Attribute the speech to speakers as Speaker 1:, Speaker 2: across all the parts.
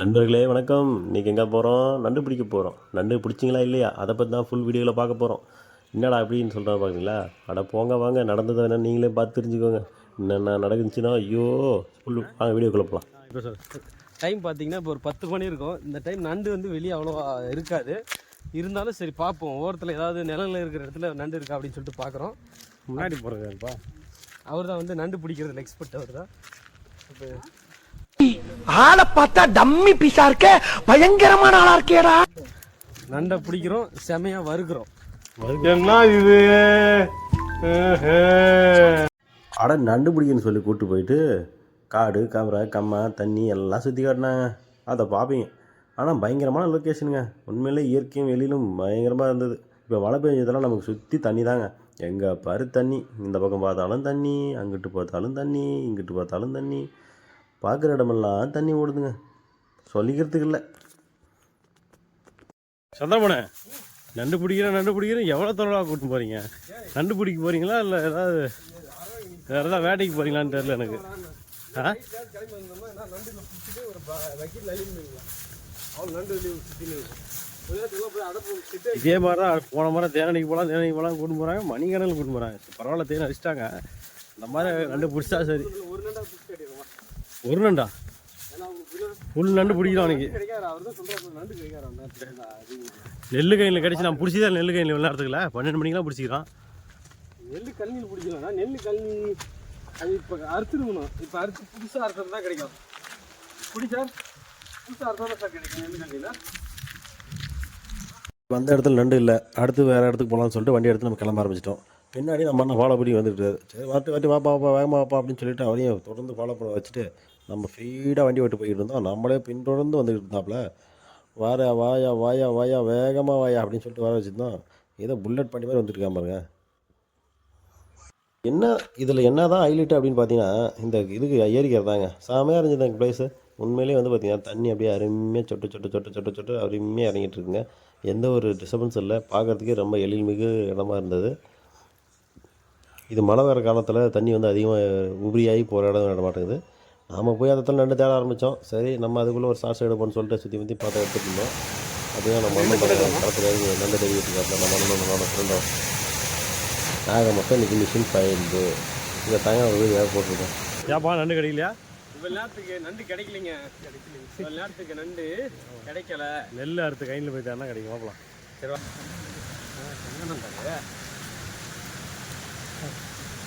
Speaker 1: நண்பர்களே வணக்கம். இன்றைக்கி எங்கே போகிறோம் நண்டு பிடிக்க போகிறோம் நண்டு பிடிச்சிங்களா இல்லையா? அதை பற்றி தான் ஃபுல் வீடியோவில் பார்க்க போகிறோம் என்னடா அப்படின்னு சொல்கிறேன் பார்த்தீங்களா அட போங்க வாங்க. நடந்ததை வேணால் நீங்களே பார்த்து தெரிஞ்சுக்கோங்க. என்னென்ன நடந்துச்சுன்னா ஐயோ ஃபுல் வாங்க வீடியோக்குள்ளே போகலாம்
Speaker 2: இப்போ சொல். டைம் பார்த்தீங்கன்னா இப்போ ஒரு பத்து மணி இருக்கும். இந்த டைம் நண்டு வந்து வெளியே அவ்வளோவா இருக்காது. இருந்தாலும் சரி பார்ப்போம். ஓரத்தில் ஏதாவது நிழல்ல இருக்கிற இடத்துல நண்டு இருக்கா அப்படின்னு சொல்லிட்டு பார்க்குறோம்
Speaker 3: முன்னாடி போகிறதுப்பா
Speaker 2: அவர் தான் வந்து நண்டு பிடிக்கிறதுல எக்ஸ்பர்ட் அவர் தான் இப்போ
Speaker 4: ஆளை பார்த்தா டம்மி பீஸா இருக்க பயங்கரமான ஆளா இருக்கேடா.
Speaker 2: நண்டை பிடிக்கிறோம் செமையாக வறுக்கிறோம்
Speaker 3: என்ன இது?
Speaker 1: அட நண்டு பிடிக்கன்னு சொல்லி கூப்பிட்டு போயிட்டு காடு கவரை கம்மா தண்ணி எல்லாம் சுற்றி காட்டினாங்க. அதை பார்ப்பீங்க ஆனால் பயங்கரமான லொக்கேஷனுங்க உண்மையிலே இயற்கையும் வெளியிலும் பயங்கரமாக இருந்தது. இப்போ மழை பெஞ்சதெல்லாம் நமக்கு சுற்றி தண்ணி தாங்க. எங்கே பாரு தண்ணி. இந்த பக்கம் பார்த்தாலும் தண்ணி அங்கிட்டு பார்த்தாலும் தண்ணி இங்கிட்டு பார்த்தாலும் தண்ணி. பார்க்குற இடமெல்லாம் தண்ணி ஓடுதுங்க. சொல்லிக்கிறதுக்கு இல்லை.
Speaker 3: சந்திரமணே நண்டு பிடிக்கிறேன் நண்டு பிடிக்கிறேன். எவ்வளோ தொலைவாக கூட்டிட்டு போகிறீங்க நண்டு பிடிக்க போகிறீங்களா இல்லை ஏதாவது வேறு ஏதாவது வேட்டைக்கு போகிறீங்களான்னு தெரில எனக்கு. ஆ? இதே மாதிரி தான் போன மாதிரி தேனடிக்கு போகலாம் தேனடிக்கு போகலாம் கூட்டு போகிறாங்க மணிக்கணக்கில் கூட்டு போகிறாங்க பரவாயில்ல தேன் அடிச்சிட்டாங்க. இந்த மாதிரி நண்டு பிடிச்சா சரி.
Speaker 2: ஒரு நண்டா? பிடிச்சி
Speaker 3: ஒரு நண்டா பிடிக்கலாம் அவனுக்கு
Speaker 2: தான்
Speaker 3: நெல்லு கையில் கிடச்சி நான் பிடிச்சதே நெல்லு கையில் விளையாடுறதுக்குல. பன்னெண்டு மணிக்கெலாம் பிடிச்சிக்கிறான்.
Speaker 2: நெல் கல்னியில் பிடிக்கலாம் நெல் கல்னி அது இப்போ அறுத்துருக்கணும். இப்போ அறுத்து புதுசாக அறுத்தது தான் கிடைக்கும். பிடி சார் புதுசாக அறுத்தா சார் கிடைக்கும். நெல் கல்னியில்
Speaker 1: வந்த இடத்துல நண்டு இல்லை. அடுத்து வேறு இடத்துக்கு போகலான்னு சொல்லிட்டு வண்டி எடுத்து நம்ம கிளம்ப ஆரம்பிச்சிட்டோம். பின்னாடி நம்ம அண்ணன் ஃபாலோ பண்ணி வந்துட்டு சரி வாட்டி வாட்டி வாப்பா வாப்பா வேகமா வாப்பா அப்படின்னு சொல்லிட்டு அவரையும் தொடர்ந்து ஃபாலோ பண்ண வச்சுட்டு நம்ம ஸ்பீடாக வண்டி ஓட்டு போய்கிட்டு இருந்தோம் நம்மளே பின்தொடர்ந்து வந்துக்கிட்டு இருந்தாப்புல வார வாயா வாயா வாயா வேகமாக வாயா அப்படின்னு சொல்லிட்டு வர வச்சுருந்தோம். ஏதோ புல்லட் பண்ணி மாதிரி வந்துட்டுருக்கான் பாருங்க. என்ன இதில் என்ன தான் ஹைலைட் அப்படின்னு பார்த்தீங்கன்னா இந்த இதுக்கு ஏரிக்கிறது தாங்க செமையாக இருந்தது அந்த பிளேஸு உண்மையிலேயே வந்து பார்த்தீங்கன்னா தண்ணி அப்படியே அருமையாக சொட்டு சொட்டு சொட்டு சொட்டு சொட்டு அருமையாக இறங்கிட்டு இருக்குங்க. எந்த ஒரு டிஸ்டர்பன்ஸ் இல்லை. பார்க்குறதுக்கே ரொம்ப எழில்மிகு இடமா இருந்தது. இது மழை வர காலத்தில் தண்ணி வந்து அதிகமாக உபரியாகி போகிற இடம் விட மாட்டேங்குது. நாம் போய் அதை நண்டு தேட ஆரம்பித்தோம் சரி நம்ம அதுக்குள்ளே ஒரு சார்ஸ் எடுப்போம்னு சொல்லிட்டு சுற்றி முற்றி பார்த்து எடுத்துட்டு இருந்தோம். அதுதான் நம்ம அண்ணன் களத்தில் இறங்கி நல்ல தெரிவிட்டு இருக்காரு நம்ம அண்ணன் நம்மளோட ஃப்ரெண்டும் ஆக மொத்தம் இன்றைக்கி மிஷின் ஃபைல்டு இதை தாங்க ஒரு வீடியோ போட்டிருக்கோம்.
Speaker 3: ஏப்பா நண்டு கிடைக்கலையா?
Speaker 2: இவ்வளோ நேரத்துக்கு நண்டு கிடைக்கலைங்க. இவ்வளோ நேரத்துக்கு நண்டு கிடைக்கல.
Speaker 3: நெல் அறுத்து கையில் போயிட்டாருன்னா கிடைக்கும். பார்க்கலாம்
Speaker 2: சரிவா தேங்காய்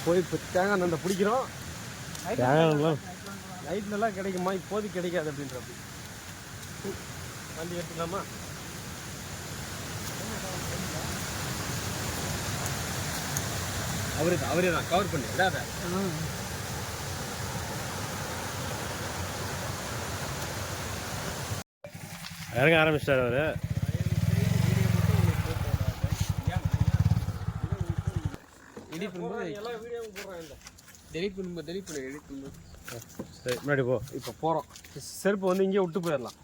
Speaker 2: போய் இப்போ தேங்காய் நண்டை பிடிக்கிறோம்.
Speaker 3: தேங்காய்லாம்
Speaker 2: நைட்லலாம் கிடைக்குமா? இப்போதைக்கு கிடைக்காது அப்படின்றப்ப வண்டி எடுத்துக்கலாமா? அவரு அவரே தான். கவர் பண்ணி விடாத.
Speaker 3: இறங்க ஆரம்பிச்சிட்டாரு அவரு.
Speaker 2: எடிட் பண்ணும்போது எல்லா வீடியோவும் இந்த டெலிட் பண்ணும்போது டெலிட் பண்ணு எடிட் பண்ணும்போது
Speaker 3: சரி முன்னாடி போ.
Speaker 2: இப்போ போகிறோம் செருப்பு வந்து இங்கே விட்டு போயிடலாம்.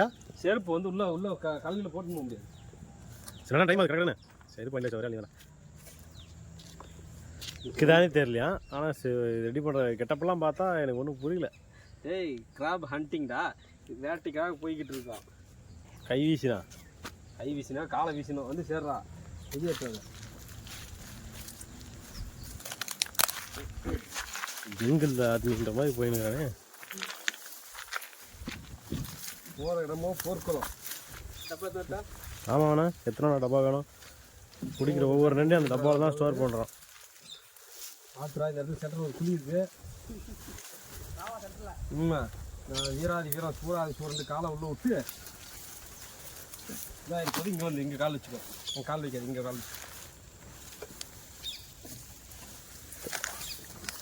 Speaker 3: ஏன்
Speaker 2: செருப்பு வந்து உள்ள உள்ள க கல்லில் போட்டு போக முடியாது.
Speaker 3: சரியான டைம் அது கரெக்டானே? சரி பண்ணல சரி இல்லையா இருக்குதானே தெரியலையா? ஆனால் ரெடி பண்ணுற கெட்டப்பெல்லாம் பார்த்தா எனக்கு ஒன்றும் புரியல.
Speaker 2: டேய் கிராப் ஹண்டிங்டா வேட்டைக்காக போய்கிட்டு இருக்கான்.
Speaker 3: கை வீசினா?
Speaker 2: கை வீசினா காலை வீசினா வந்து சேர்றா. இது
Speaker 3: ஜிங்கிள் ஆத்மின்ற மாதிரி போயினுக்கானே
Speaker 2: போகிற இடமோ போர்க்குளம்.
Speaker 3: ஆமாண்ணா எத்தனை டப்பா வேணும்? குடிக்கிற ஒவ்வொரு நண்டையும் அந்த டப்பாவில் தான் ஸ்டோர் பண்ணுறோம்
Speaker 2: ஆத்ரா இந்த இடத்துல சென்டர் ஒரு குழி இருக்கு. உண்மை. நான் வீராதி வீரம் சூராதி சூரண்டு காலை உள்ள விட்டு இதான் இப்போது இங்கே வந்து இங்கே கால் வச்சுக்கோ. கால் வைக்காது இங்கே கால் வச்சுக்கோ.